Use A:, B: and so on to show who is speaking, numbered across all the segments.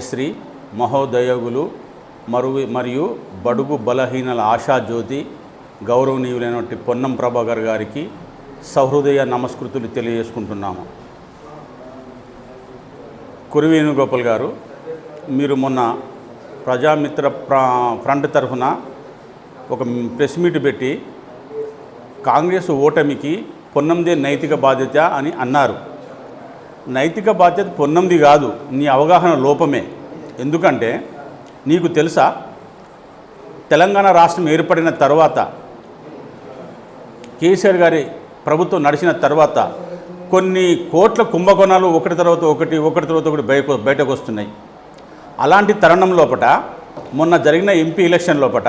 A: కేసరి మహోదయోగులు మరు మరియు బడుగు బలహీనల ఆశాజ్యోతి గౌరవనీయులైనటువంటి పొన్నం ప్రభాకర్ గారికి సహృదయ నమస్కృతులు తెలియజేసుకుంటున్నాము. కురి వేణుగోపాల్ గారు మీరు మొన్న ప్రజామిత్ర ప్రా ఫ్రంట్ తరఫున ఒక ప్రెస్ మీట్ పెట్టి కాంగ్రెస్ ఓటమికి పొన్నందే నైతిక బాధ్యత అని అన్నారు. నైతిక బాధ్యత పొన్నంది కాదు నీ అవగాహన లోపమే. ఎందుకంటే నీకు తెలుసా తెలంగాణ రాష్ట్రం ఏర్పడిన తర్వాత కేసీఆర్ గారి ప్రభుత్వం నడిచిన తర్వాత కొన్ని కోట్ల కుంభకోణాలు ఒకటి తర్వాత ఒకటి ఒకటి తర్వాత ఒకటి బయట బయటకు వస్తున్నాయి. అలాంటి తరుణం లోపట మొన్న జరిగిన ఎంపీ ఎలక్షన్ లోపట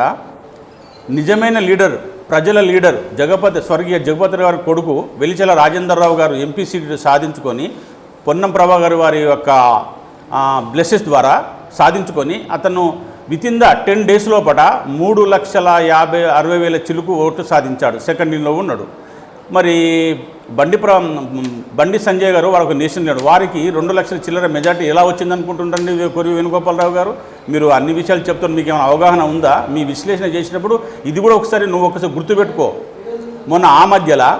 A: నిజమైన లీడర్ ప్రజల లీడర్ జగపతి స్వర్గీయ జగపతి గారి కొడుకు వెలిచెల రాజేందర్రావు గారు ఎంపీ సీటు సాధించుకొని పొన్నం ప్రభాకర్ వారి యొక్క బ్లెస్సెస్ ద్వారా సాధించుకొని అతను వితిన్ ద టెన్ డేస్ లోపట మూడు లక్షల యాభై అరవై వేల చిలుకు ఓటు సాధించాడు. సెకండ్ ఇన్లో ఉన్నాడు. మరి బండి ప్ర బండి సంజయ్ గారు వాళ్ళకు నేషన్ లీడర్ వారికి రెండు లక్షల చిల్లర మెజార్టీ ఎలా వచ్చింది అనుకుంటుంటండి కొరి వేణుగోపాలరావు గారు? మీరు అన్ని విషయాలు చెప్తారు మీకు ఏమైనా అవగాహన ఉందా? మీ విశ్లేషణ చేసినప్పుడు ఇది కూడా ఒకసారి నువ్వు ఒకసారి గుర్తుపెట్టుకో. మొన్న ఆ మధ్యలో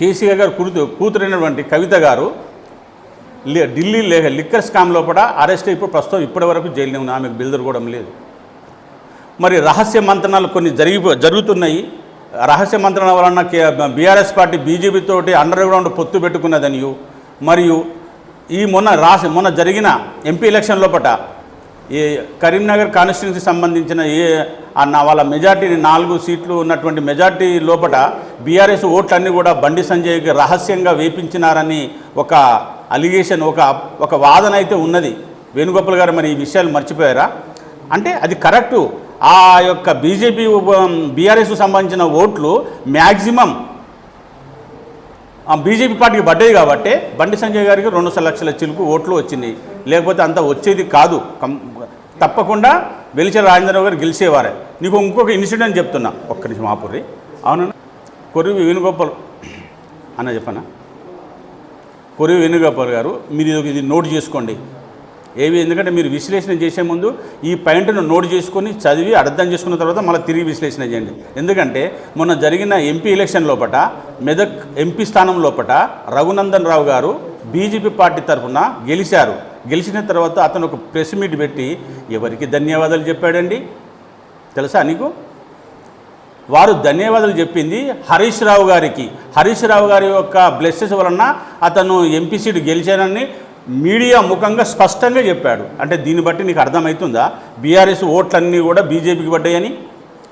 A: కేసీఆర్ గారు కూతురు కూతురైనటువంటి కవిత గారు ఢిల్లీ లే లిక్కర్ స్కామ్ లోపల అరెస్ట్ ఇప్పుడు ప్రస్తుతం ఇప్పటి వరకు జైలు ఉంది ఆమెకు బిల్దర్ లేదు. మరి రహస్య మంత్రణాలు కొన్ని జరిగి జరుగుతున్నాయి. రహస్య మంత్రణ వలన బీఆర్ఎస్ పార్టీ బీజేపీతోటి అండర్ గ్రౌండ్ పొత్తు పెట్టుకున్నదని మరియు ఈ మొన్న రాసి మొన్న జరిగిన ఎంపీ ఎలక్షన్ లోపట ఈ కరీంనగర్ కాన్స్టిట్యున్సీకి సంబంధించిన ఏ అన్న వాళ్ళ మెజార్టీ నాలుగు సీట్లు ఉన్నటువంటి మెజార్టీ లోపట బీఆర్ఎస్ ఓట్లన్నీ కూడా బండి సంజయ్కి రహస్యంగా వేపించినారని ఒక అలిగేషన్ ఒక ఒక వాదన అయితే ఉన్నది. వేణుగోపాల్ గారు మరి ఈ విషయాలు మర్చిపోయారా? అంటే అది కరెక్టు. ఆ యొక్క బీజేపీ బీఆర్ఎస్కు సంబంధించిన ఓట్లు మ్యాక్సిమం ఆ బీజేపీ పార్టీకి పడ్డాయి కాబట్టి బండి సంజయ్ గారికి రెండు లక్షల చిలుకు ఓట్లు వచ్చినాయి లేకపోతే అంత వచ్చేది కాదు. కం- తప్పకుండా వెలిచల రాజేంద్రరావు గారు గెలిచేవారే. నీకు ఇంకొక ఇన్సిడెంట్ చెప్తున్నా. ఒక్క నిమిషం ఆపుర్రి. అవును? కొరివి వేణుగోపాల్ అన్న చెప్పనా? కొరివి వేణుగోపాల్ గారు మీరు ఇది- ఇది నోట్ చేసుకోండి. ఏవి? ఎందుకంటే మీరు విశ్లేషణ చేసే ముందు ఈ పాయింట్ను నోట్ చేసుకొని చదివి అర్థం చేసుకున్న తర్వాత మళ్ళీ తిరిగి విశ్లేషణ చేయండి. ఎందుకంటే మొన్న జరిగిన ఎంపీ ఎలక్షన్ లోపట మెదక్ ఎంపీ స్థానం లోపట రఘునందన్ రావు గారు బీజేపీ పార్టీ తరఫున గెలిచారు. గెలిచిన తర్వాత అతను ఒక ప్రెస్ మీట్ పెట్టి ఎవరికి ధన్యవాదాలు చెప్పాడండి? తెలుసా నీకు? వారు ధన్యవాదాలు చెప్పింది హరీష్ రావు గారికి. హరీష్ రావు గారి యొక్క బ్లెస్సెస్ వలన అతను ఎంపీ సీటు గెలిచానని మీడియా ముఖంగా స్పష్టంగా చెప్పాడు. అంటే దీన్ని బట్టి నీకు అర్థమవుతుందా? బీఆర్ఎస్ ఓట్లన్నీ కూడా బీజేపీకి పడ్డాయని?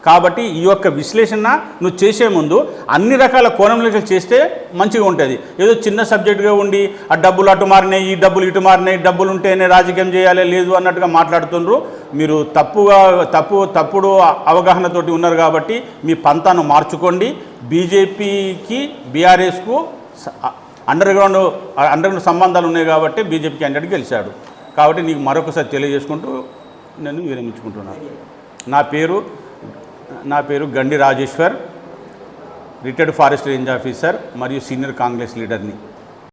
A: కాబట్టి ఈ యొక్క విశ్లేషణ నువ్వు చేసే ముందు అన్ని రకాల కోణంలో చేస్తే మంచిగా ఉంటుంది. ఏదో చిన్న సబ్జెక్టుగా ఉండి ఆ డబ్బులు అటు మారినాయి ఈ డబ్బులు ఇటు మారినాయి డబ్బులు ఉంటేనే రాజకీయం చేయాలి లేదు అన్నట్టుగా మాట్లాడుతుండ్రు. మీరు తప్పుగా తప్పు తప్పుడు అవగాహనతోటి ఉన్నారు కాబట్టి మీ పంతాను మార్చుకోండి. బీజేపీకి బీఆర్ఎస్కు అండర్ గ్రౌండ్ అండర్ గ్రౌండ్ సంబంధాలు ఉన్నాయి కాబట్టి బీజేపీ క్యాండిడేట్ గెలిచాడు. కాబట్టి నీకు మరొకసారి తెలియజేసుకుంటూ నేను విరమించుకుంటున్నాను. నా పేరు నా పేరు Gandi Rajeshwar retired forest range officer మరియు సీనియర్ కాంగ్రెస్ లీడర్ని.